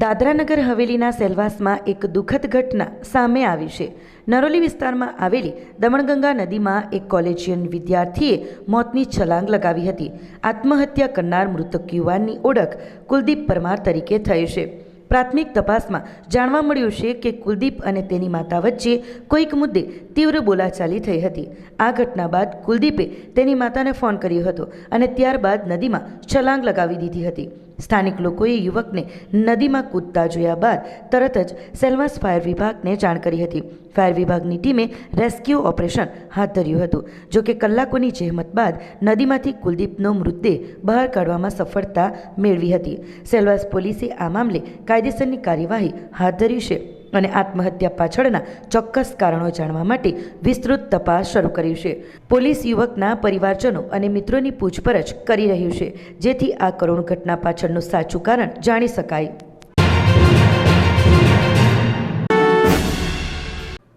દાદરાનગર હવેલીના સેલવાસમાં એક દુઃખદ ઘટના સામે આવી છે. નરોલી વિસ્તારમાં આવેલી દમણગંગા નદીમાં એક કોલેજિયન વિદ્યાર્થીએ મોતની છલાંગ લગાવી હતી. આત્મહત્યા કરનાર મૃતક યુવાનની ઓળખ કુલદીપ પરમાર તરીકે થઈ છે. પ્રાથમિક તપાસમાં જાણવા મળ્યું છે કે કુલદીપ અને તેની માતા વચ્ચે કોઈક મુદ્દે તીવ્ર બોલાચાલી થઈ હતી. આ ઘટના બાદ કુલદીપે તેની માતાને ફોન કર્યો હતો અને ત્યારબાદ નદીમાં છલાંગ લગાવી દીધી હતી. સ્થાનિક લોકોએ યુવકને નદીમાં કૂદતા જોયા બાદ તરત જ સેલવાસ ફાયર વિભાગને જાણ કરી હતી. ફાયર વિભાગની ટીમે રેસ્ક્યુ ઓપરેશન હાથ ધર્યું હતું. જો કે કલાકોની જહેમત બાદ નદીમાંથી કુલદીપનો મૃતદેહ બહાર કાઢવામાં સફળતા મેળવી હતી. સેલવાસ પોલીસે આ મામલે કાયદેસરની કાર્યવાહી હાથ ધરી છે. અને આત્મહત્યા પાછળના ચોક્કસ કારણો જાણવા માટે વિસ્તૃત તપાસ શરૂ કરી છે. પોલીસ યુવકના પરિવારજનો અને મિત્રોની પૂછપરછ કરી રહ્યું છે, જેથી આ કરુણ ઘટના પાછળનું સાચું કારણ જાણી શકાય.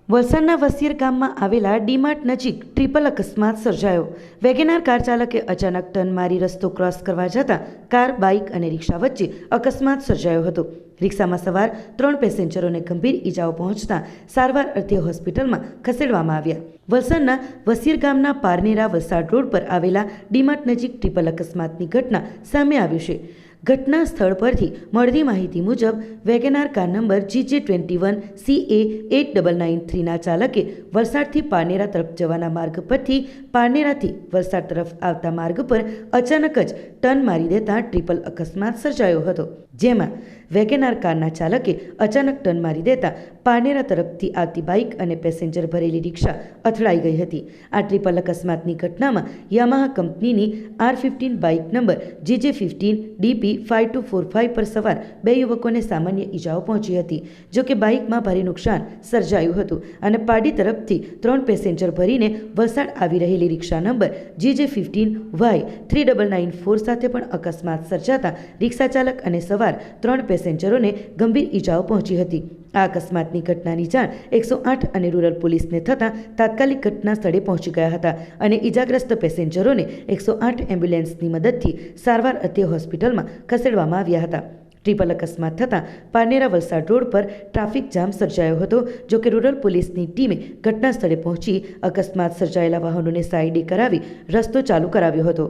વલસાડના વસીર ગામમાં આવેલા ડીમાર્ટ નજીક ટ્રિપલ અકસ્માત સર્જાયો. વેગેનાર કાર ચાલકે અચાનક ટર્ન મારી રસ્તો ક્રોસ કરવા જતાં કાર, બાઇક અને રિક્ષા વચ્ચે અકસ્માત સર્જાયો હતો. રિક્ષામાં સવાર ત્રણ પેસેન્જરોને ગંભીર ઈજાઓ પહોંચતા સારવાર અર્થે હોસ્પિટલમાં ખસેડવામાં આવ્યા. વલસાડના વસીર ગામના પારનેરા વલસાડ રોડ પર આવેલા ડીમાર્ટ નજીક ટ્રિપલ અકસ્માતની ઘટના સામે આવી છે. ઘટના સ્થળ પરથી મળતી માહિતી મુજબ, WagonR car number GJ twenty one C A eight double nine થ્રીના ચાલકે વલસાડથી પારનેરા તરફ જવાના માર્ગ પરથી પારનેરાથી વલસાડ તરફ આવતા માર્ગ પર અચાનક જ ટર્ન મારી દેતા ટ્રિપલ અકસ્માત સર્જાયો હતો. જેમાં વેગેનાર કારના ચાલકે અચાનક ટર્ન મારી દેતા પારનેરા તરફથી આવતી બાઇક અને પેસેન્જર ભરેલી રિક્ષા અથડાઈ ગઈ હતી. આ ટ્રિપલ અકસ્માતની ઘટનામાં યામાહા કંપનીની R fifteen bike number GJ fifteen DP five two four five પર સવાર બે યુવકોને સામાન્ય ઈજાઓ પહોંચી હતી, જો કે બાઇકમાં ભારે નુકસાન સર્જાયું હતું અને પાડી તરફથી ત્રણ પેસેન્જર ભરીને વલસાડ આવી રહેલી rickshaw number GJ fifteen Y three double nine four સાથે પણ અકસ્માત સર્જાતા રિક્ષા ચાલક અને સવાર ત્રણ પેસેન્જરોને ગંભીર ઈજાઓ પહોંચી હતી. આ અકસ્માતની ઘટનાની જાણ એકસો આઠ અને રૂરલ પોલીસને થતાં તાત્કાલિક ઘટના સ્થળે પહોંચી ગયા હતા અને ઈજાગ્રસ્ત પેસેન્જરોને એકસો આઠ એમ્બ્યુલન્સની મદદથી સારવાર અત્ય હોસ્પિટલમાં ખસેડવામાં આવ્યા હતા. ટ્રિપલ અકસ્માત થતાં પારનેરા વલસાડ રોડ પર ટ્રાફિક જામ સર્જાયો હતો, જો કે રૂરલ પોલીસની ટીમે ઘટના સ્થળે પહોંચી અકસ્માત સર્જાયેલા વાહનોને સાઈડે કરાવી રસ્તો ચાલુ કરાવ્યો હતો.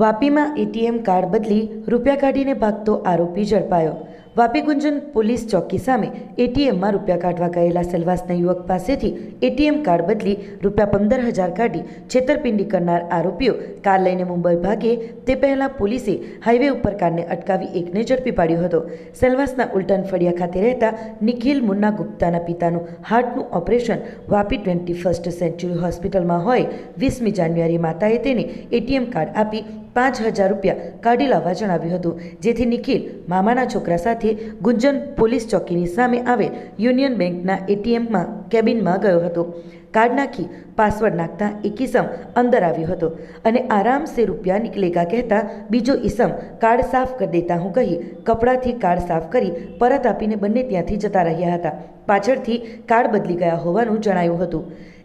વાપીમાં એટીએમ કાર્ડ બદલી રૂપિયા કાઢીને ભાગતો આરોપી ઝડપાયો. વાપી ગુંજન પોલીસ ચોકી સામે એટીએમમાં રૂપિયા કાઢવા ગયેલા સેલવાસના યુવક પાસેથી એટીએમ કાર્ડ બદલી રૂપિયા પંદર હજાર કાઢી છેતરપિંડી કરનાર આરોપીઓ કાર લઈને મુંબઈ ભાગે. તે પહેલાં પોલીસે હાઈવે ઉપર કારને અટકાવી એકને ઝડપી પાડ્યો હતો. સેલવાસના ઉલટન ફળિયા ખાતે રહેતા નિખિલ મુન્ના ગુપ્તાના પિતાનું હાર્ટનું operation Vapi twenty first century હોસ્પિટલમાં હોય વીસમી જાન્યુઆરી માતાએ તેને એટીએમ કાર્ડ આપી પાંચ હજાર રૂપિયા કાઢી લાવવા જણાવ્યું હતું. જેથી નિખિલ મામાના છોકરા સાથે ગુંજન પોલીસ ચોકીની સામે આવે યુનિયન બેંકના એટીએમમાં કેબિનમાં ગયો હતો. કાર્ડ નાખી પાસવર્ડ નાખતા એક ઇસમ અંદર આવ્યો હતો અને આરામસે રૂપિયા નીકળેગા કહેતા બીજો ઇસમ કાર્ડ સાફ કરી દેતા હું કહી કપડાથી કાર્ડ સાફ કરી પરત આપીને બંને ત્યાંથી જતા રહ્યા હતા. પાછળથી કાર્ડ બદલી ગયા હોવાનું જણાયું હતું.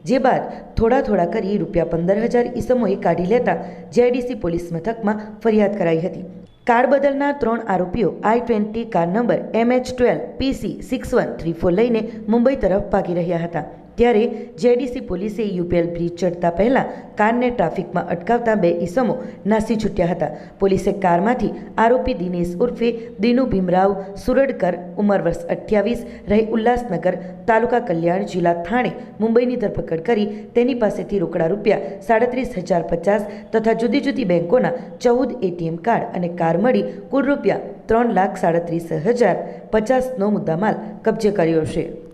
જે બાદ થોડા થોડા કરી રૂપિયા પંદર હજાર ઈસમોએ કાઢી લેતા જેઆઈડીસી પોલીસ મથકમાં ફરિયાદ કરાઈ હતી. કાર બદલનાર ત્રણ આરોપીઓ I twenty car number MH twelve PC six one three four લઈને મુંબઈ તરફ ભાગી રહ્યા હતા. ત્યારે જેડીસી પોલીસે યુપીએલ બ્રિજ ચડતા પહેલાં કારને ટ્રાફિકમાં અટકાવતા બે ઈસમો નાસી છૂટ્યા હતા. પોલીસે કારમાંથી આરોપી દિનેશ ઉર્ફે, દિનુ ભીમરાવ, સુરડકર, ઉંમર વર્ષ અઠ્યાવીસ, રહી ઉલ્લાસનગર, તાલુકા કલ્યાણ, જિલ્લા થાણે, મુંબઈની ધરપકડ કરી તેની પાસેથી રોકડા રૂપિયા સાડત્રીસ હજાર પચાસ તથા જુદી જુદી બેંકોના ચૌદ એટીએમ કાર્ડ અને કાર મળી કુલ રૂપિયા ત્રણ લાખ સાડત્રીસ હજાર પચાસનો મુદ્દામાલ કબજે કર્યો છે.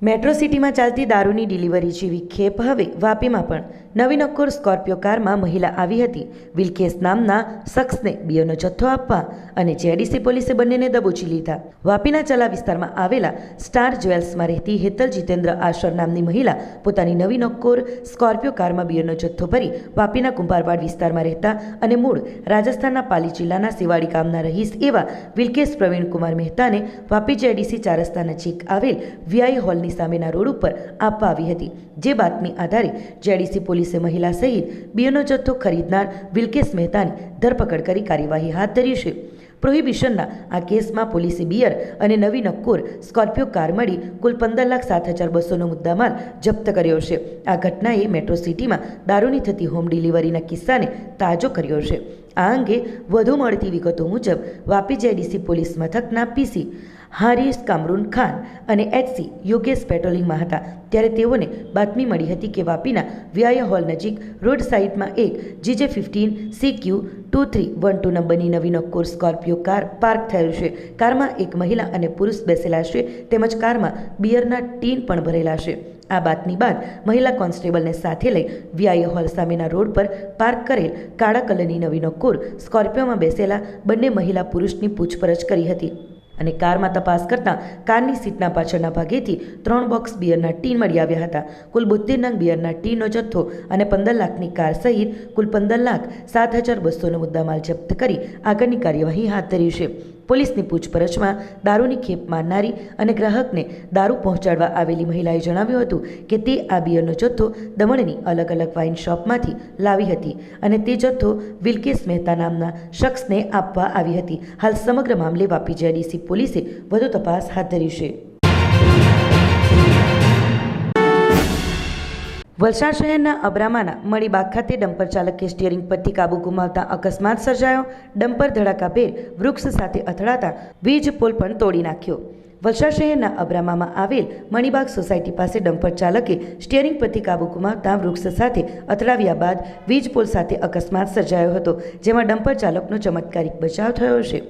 મેટ્રો સિટીમાં ચાલતી દારૂની ડિલિવરી જેવી ખેપ હવે વાપીમાં પણ. નવી નક્કોર સ્કોર્પિયો કારમાં મહિલા આવી હતી. વિલકેસ નામના શખ્સને બિયરનો જથ્થો આપવા અને જેડીસી પોલીસે બંનેને દબોચી લીધા. વાપીના ચલા વિસ્તારમાં આવેલા સ્ટાર જ્વેલ્સમાં રહેતી હેતલ જીતેન્દ્ર આશર નામની મહિલા પોતાની નવી નક્કોર સ્કોર્પિયો કારમાં બિયરનો જથ્થો ભરી વાપીના કુંભારવાડ વિસ્તારમાં રહેતા અને મૂળ રાજસ્થાનના પાલી જિલ્લાના સિવાડી ગામના રહીશ એવા વિલકેશ પ્રવીણકુમાર મહેતાને વાપી જેડીસી ચાર રસ્તા નજીક આવેલ વીઆઈ હોલની સામેના રોડ ઉપર આપવા આવી હતી. જે બાતમી આધારે જેડીસી પોલીસે મહિલા સહિત બિયરનો જથ્થો ખરીદનાર વિલકેશ મહેતાની ધરપકડ કરી કાર્યવાહી હાથ ધરી છે. પ્રોહિબિશનના આ કેસમાં પોલીસે બિયર અને નવી નક્કોર સ્કોર્પિયો કાર મળી કુલ પંદર લાખ સાત હજાર બસોનો મુદ્દામાલ જપ્ત કર્યો છે. આ ઘટનાએ મેટ્રો સિટીમાં દારૂની થતી હોમ ડિલિવરીના કિસ્સાને તાજો કર્યો છે. આ અંગે વધુ મળતી વિગતો મુજબ વાપી જેડીસી પોલીસ મથકના પીસી હારિસ કામરૂન ખાન અને એચસી યોગેશ પેટ્રોલિંગમાં હતા. ત્યારે તેઓને બાતમી મળી હતી કે વાપીના વ્યાય હોલ નજીક રોડ સાઇડમાં એક GJ fifteen C Q two three one two નંબરની નવી નક્કોર સ્કોર્પિયો કાર પાર્ક થયેલ છે. કારમાં એક મહિલા અને પુરુષ બેસેલા છે, તેમજ કારમાં બિયરના ટીન પણ ભરેલા છે. આ બાતમી બાદ મહિલા કોન્સ્ટેબલને સાથે લઈ વ્યાય હોલ સામેના રોડ પર પાર્ક કરેલ કાળા કલરની નવીનો કોર સ્કોર્પિયોમાં બેસેલા બંને મહિલા પુરુષની પૂછપરછ કરી હતી. અને કારમાં તપાસ કરતાં કારની સીટના પાછળના ભાગેથી ત્રણ બોક્સ બિયરના ટીન મળી આવ્યા હતા. કુલ બોતેર નંગ બિયરના ટીનનો જથ્થો અને પંદર લાખની કાર સહિત કુલ પંદર લાખ સાત હજાર બસોનો મુદ્દામાલ જપ્ત કરી આગળની કાર્યવાહી હાથ ધરી છે. પોલીસની પૂછપરછમાં દારૂની ખેપ મારનારી અને ગ્રાહકને દારૂ પહોંચાડવા આવેલી મહિલાએ જણાવ્યું હતું કે તે આ બિયરનો જથ્થો દમણની અલગ અલગ વાઇન શોપમાંથી લાવી હતી અને તે જથ્થો વિલકેશ મહેતા નામના શખ્સને આપવા આવી હતી. હાલ સમગ્ર મામલે વાપી જેડીસી પોલીસે વધુ તપાસ હાથ ધરી છે. વલસાડ શહેરના અબ્રામાના મણીબાગ ખાતે ડમ્પર ચાલકે સ્ટિયરિંગ પરથી કાબુ ગુમાવતા અકસ્માત સર્જાયો. ડમ્પર ધડાકાભેર વૃક્ષ સાથે અથડાતા વીજ પોલ પણ તોડી નાખ્યો. વલસાડ શહેરના અબ્રામામાં આવેલ મણીબાગ સોસાયટી પાસે ડમ્પર ચાલકે સ્ટિયરિંગ પરથી કાબુ ગુમાવતા વૃક્ષ સાથે અથડાવ્યા બાદ વીજ પોલ સાથે અકસ્માત સર્જાયો હતો, જેમાં ડમ્પર ચાલકનો ચમત્કારિક બચાવ થયો છે.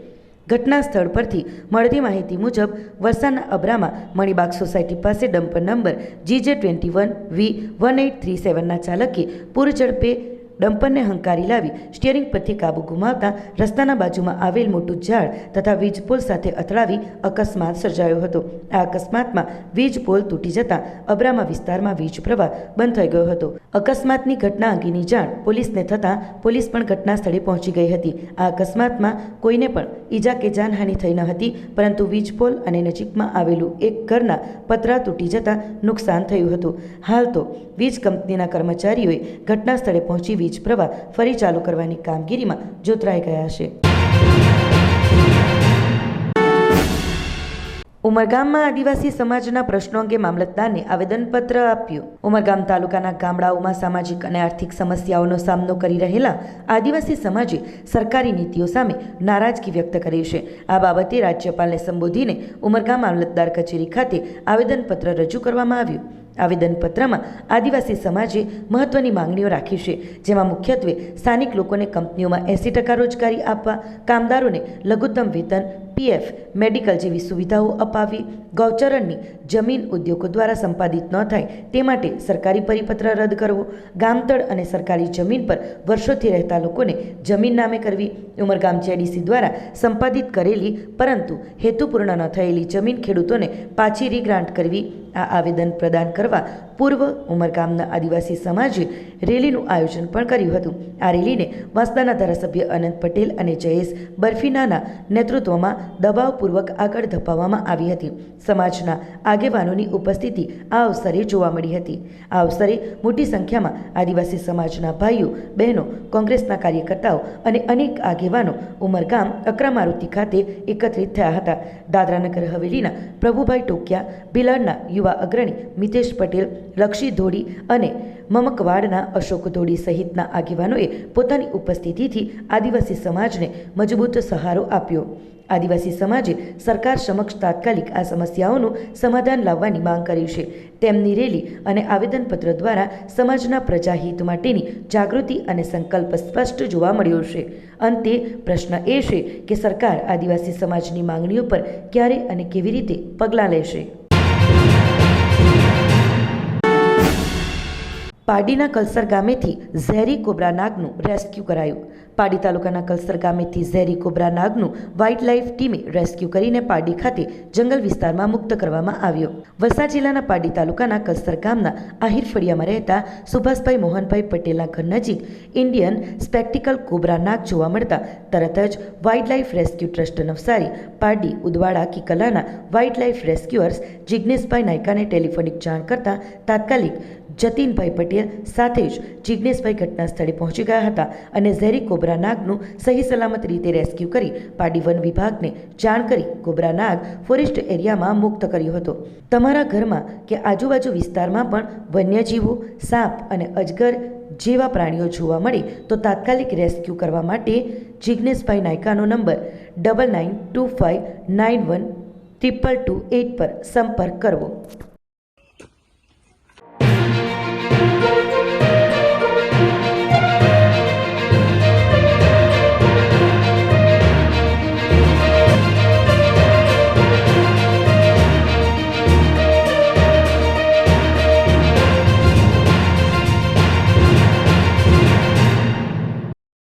ઘટના સ્થળ પરથી મળતી માહિતી મુજબ વરસાદના અબ્રામા મણીબાગ સોસાયટી પાસે dumper number GJ twenty one V one eight three સેવનના ચાલકે પૂર ઝડપે ડમ્પરને હંકારી લાવી સ્ટિયરિંગ પરથી કાબુ ગુમાવતા રસ્તાના બાજુમાં આવેલ મોટું ઝાડ તથા વીજ પોલ સાથે અથડાવી અકસ્માત સર્જાયો હતો. આ અકસ્માતમાં વીજ પોલ તૂટી જતાં અબ્રામા વિસ્તારમાં વીજ પ્રવાહ બંધ થઈ ગયો હતો. અકસ્માતની ઘટના અંગેની જાણ પોલીસને થતાં પોલીસ પણ ઘટના સ્થળે પહોંચી ગઈ હતી. આ અકસ્માતમાં કોઈને પણ ઈજા કે જાનહાનિ થઈ ન હતી, પરંતુ વીજ પોલ અને નજીકમાં આવેલું એક ઘરના પતરા તૂટી જતાં નુકસાન થયું હતું. હાલ તો વીજ કંપનીના કર્મચારીઓએ ઘટના સ્થળે પહોંચી વીજ પ્રવાહ ફરી ચાલુ કરવાની કામગીરીમાં જોતરાઈ ગયા છે. ઉમરગામમાં આદિવાસી સમાજના પ્રશ્નો અંગે મામલતદારને આવેદનપત્ર આપ્યું. ઉમરગામ તાલુકાના ગામડાઓમાં સામાજિક અને આર્થિક સમસ્યાઓનો સામનો કરી રહેલા આદિવાસી સમાજે સરકારી નીતિઓ સામે નારાજગી વ્યક્ત કરી છે. આ બાબતે રાજ્યપાલને સંબોધીને ઉમરગામ મામલતદાર કચેરી ખાતે આવેદનપત્ર રજૂ કરવામાં આવ્યું. આવેદનપત્રમાં આદિવાસી સમાજે મહત્વની માંગણીઓ રાખી છે, જેમાં મુખ્યત્વે સ્થાનિક લોકોને કંપનીઓમાં એંસી ટકા રોજગારી આપવા, કામદારોને લઘુત્તમ વેતન, પીએફ, મેડિકલ જેવી સુવિધાઓ અપાવી, ગૌચરણની જમીન ઉદ્યોગો દ્વારા સંપાદિત ન થાય તે માટે સરકારી પરિપત્ર રદ કરવો, ગામતળ અને સરકારી જમીન પર વર્ષોથી રહેતા લોકોને જમીન નામે કરવી, ઉમરગામ જેડીસી દ્વારા સંપાદિત કરેલી પરંતુ હેતુપૂર્ણ ન થયેલી જમીન ખેડૂતોને પાછી રીગ્રાન્ટ કરવી, આ આવેદન પ્રદાન કરવા પૂર્વ ઉમરગામના આદિવાસી સમાજે રેલીનું આયોજન પણ કર્યું હતું. આ રેલીને વાંસદાના ધારાસભ્ય અનંત પટેલ અને જયેશ બર્ફીનાના નેતૃત્વમાં દબાવપૂર્વક આગળ ધપાવવામાં આવી હતી. સમાજના આગેવાનોની ઉપસ્થિતિ આ અવસરે જોવા મળી હતી. આ અવસરે મોટી સંખ્યામાં આદિવાસી સમાજના ભાઈઓ, બહેનો, કોંગ્રેસના કાર્યકર્તાઓ અને અનેક આગેવાનો ઉમરગામ અક્રમારુતિ ખાતે એકત્રિત થયા હતા. દાદરાનગર હવેલીના પ્રભુભાઈ ટોકિયા ભિલાડના યુવા અગ્રણી મિતેશ પટેલ લક્ષી ધોડી અને મમકવાડના અશોક ધોડી સહિતના આગેવાનોએ પોતાની ઉપસ્થિતિથી આદિવાસી સમાજને મજબૂત સહારો આપ્યો. આદિવાસી સમાજે સરકાર સમક્ષ તાત્કાલિક આ સમસ્યાઓનું સમાધાન લાવવાની માંગ કરી છે. તેમની રેલી અને આવેદનપત્ર દ્વારા સમાજના પ્રજાહિત માટેની જાગૃતિ અને સંકલ્પ સ્પષ્ટ જોવા મળ્યો છે. અંતે પ્રશ્ન એ છે કે સરકાર આદિવાસી સમાજની માંગણીઓ પર ક્યારે અને કેવી રીતે પગલાં લેશે? પાડીના કલસર ગામેથી ઝેરી કોબ્રા નાગનું રેસ્ક્યુ કરાયું. પાડી તાલુકાના કલસર ગામેથી ઝેરી કોબ્રા નાગનું વાઇલ્ડ લાઇફ ટીમે રેસ્ક્યુ કરીને પાડી ખાતે જંગલ વિસ્તારમાં મુક્ત કરવામાં આવ્યો. વલસાડ જિલ્લાના પાડી તાલુકાના કલસર ગામના આહિર ફળિયામાં રહેતા સુભાષભાઈ મોહનભાઈ પટેલના ઘર નજીક ઇન્ડિયન સ્પેક્ટિકલ કોબરા નાગ જોવા મળતા તરત જ wild life rescue trust Navsari, Pardi, Udvada, કિકલાના wild life rescuers જિજ્ઞેશભાઈ નાયકાને ટેલિફોનિક જાણ કરતા તાત્કાલિક જતીનભાઈ પટેલ સાથે જ જિજ્ઞેશભાઈ ઘટના સ્થળે પહોંચી ગયા હતા અને ઝેરી કોબ્રા નાગનું સહી સલામત રીતે રેસ્ક્યુ કરી પાડી વન વિભાગને જાણ કરી કોબ્રા નાગ ફોરેસ્ટ એરિયામાં મુક્ત કર્યો હતો. તમારા ઘરમાં કે આજુબાજુ વિસ્તારમાં પણ વન્યજીવો, સાપ અને અજગર જેવા પ્રાણીઓ જોવા મળે તો તાત્કાલિક રેસ્ક્યુ કરવા માટે Jigneshbhai નાયકાનો number double nine two five nine one triple two eight પર સંપર્ક કરવો.